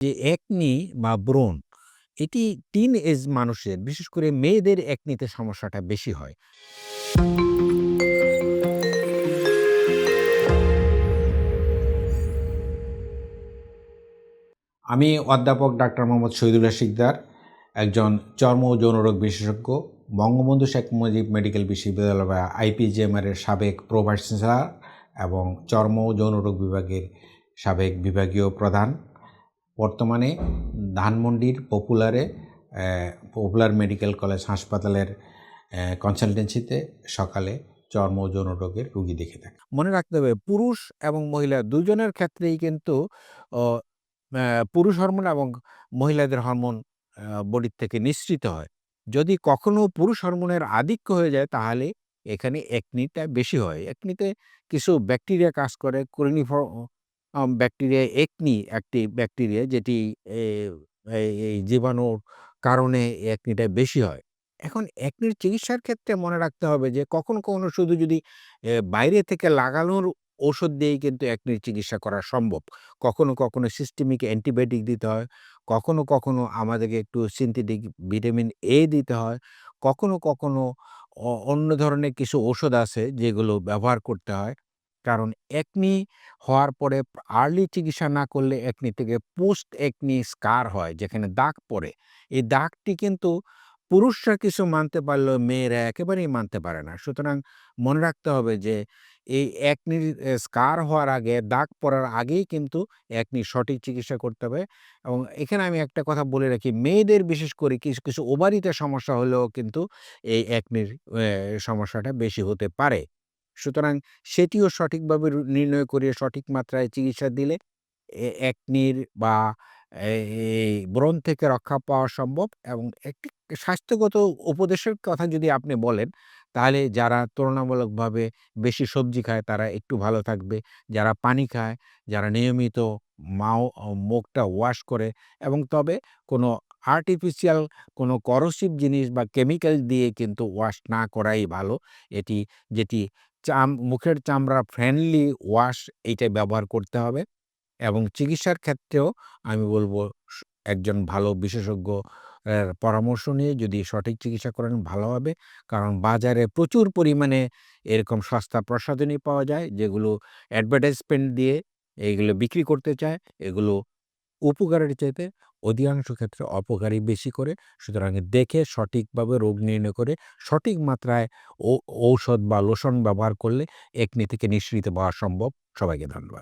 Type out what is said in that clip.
যে একনি বা ব্রণ, এটি টিন এজ মানুষের, বিশেষ করে মেয়েদের একনিতে সমস্যাটা বেশি হয়। আমি অধ্যাপক ডাক্তার মোহাম্মদ শহীদুল্লাহ শিকদার একজন চর্ম যৌনরোগ বিশেষজ্ঞ, বঙ্গবন্ধু শেখ মুজিব মেডিকেল বিশ্ববিদ্যালয় বা আইপিজিএমআর এর সাবেক প্রো ভাইস চ্যান্সেলর এবং চর্ম যৌনরোগ বিভাগের সাবেক বিভাগীয় প্রধান বর্তমানে ধানমন্ডির পপুলারে পপুলার মেডিকেল কলেজ হাসপাতালের কনসালটেন্সিতে সকালে চর্ম যৌন রোগের রুগী দেখে থাকে মনে রাখতে হবে, পুরুষ এবং মহিলা দুজনের ক্ষেত্রেই কিন্তু পুরুষ হরমোন এবং মহিলাদের হরমোন বডির থেকে নিঃসৃত হয়। যদি কখনো পুরুষ হরমোনের আধিক্য হয়ে যায়, তাহলে এখানে একনিটা বেশি হয়। একনিতে কিছু ব্যাকটেরিয়া কাজ করে ক্লোরিনিফ ব্যাকটেরিয়া একনি একটি ব্যাকটেরিয়া যেটি এই জীবাণুর কারণে একনিটা বেশি হয়। এখন একনির চিকিৎসার ক্ষেত্রে মনে রাখতে হবে যে কখনো, কখনো শুধু যদি বাইরে থেকে লাগানোর ওষুধ দিয়েই কিন্তু একনির চিকিৎসা করা সম্ভব। কখনো, কখনো সিস্টেমিক অ্যান্টিবায়োটিক দিতে হয়। কখনো, কখনো আমাদেরকে একটু সিনথেটিক ভিটামিন এ দিতে হয়। কখনো, কখনো অন্য ধরনের কিছু ঔষধ আছে যেগুলো ব্যবহার করতে হয়। কারণ একনি হওয়ার পরে আর্লি চিকিৎসা না করলে একনি থেকে পোস্ট একনি স্কার হয় যেখানে দাগ পড়ে। এই দাগটি কিন্তু পুরুষরা কিছু মানতে পারলেও মেয়েরা একেবারেই মানতে পারে না। সুতরাং মনে রাখতে হবে যে এই একনির স্কার হওয়ার আগে, দাগ পড়ার আগেই কিন্তু একনির সঠিক চিকিৎসা করতে হবে এবং এখানে আমি একটা কথা বলে রাখি, মেয়েদের বিশেষ করে কিছু, কিছু ওভারিতে সমস্যা হলেও কিন্তু এই একনির সমস্যাটা বেশি হতে পারে। সুতরাং সেটিও সঠিকভাবে নির্ণয় করে সঠিক মাত্রায় চিকিৎসা দিলে একনির বা এই ব্রণ থেকে রক্ষা পাওয়া সম্ভব এবং একটি স্বাস্থ্যগত উপদেশের কথা যদি আপনি বলেন, তাহলে যারা তুলনামূলকভাবে বেশি সবজি খায় তারা একটু ভালো থাকবে। যারা পানি খায়, যারা নিয়মিত মাও মুখটা ওয়াশ করে এবং তবে কোনো আর্টিফিশিয়াল কোনো করোসিভ জিনিস বা কেমিক্যাল দিয়ে কিন্তু ওয়াশ না করাই ভালো। এটি যেটি চাম, মুখের চামড়া ফ্রেন্ডলি ওয়াশ এইটা ব্যবহার করতে হবে এবং চিকিৎসার ক্ষেত্রেও আমি বলব একজন ভালো বিশেষজ্ঞ পরামর্শ নিয়ে যদি সঠিক চিকিৎসা করেন ভালো হবে। কারণ বাজারে প্রচুর পরিমাণে এরকম সস্তা প্রসাধনী পাওয়া যায় যেগুলো অ্যাডভার্টাইজমেন্ট দিয়ে এইগুলো বিক্রি করতে চায়। এগুলো উপকারের চাইতে অধিকাংশ ক্ষেত্রে অপকারী বেশি করে। সুতরাং দেখে সঠিকভাবে রোগ নির্ণয় করে সঠিক মাত্রায় ঔষধ বা লোশন ব্যবহার করলে একনি থেকে নিঃসৃত পাওয়া সম্ভব। সবাইকে ধন্যবাদ।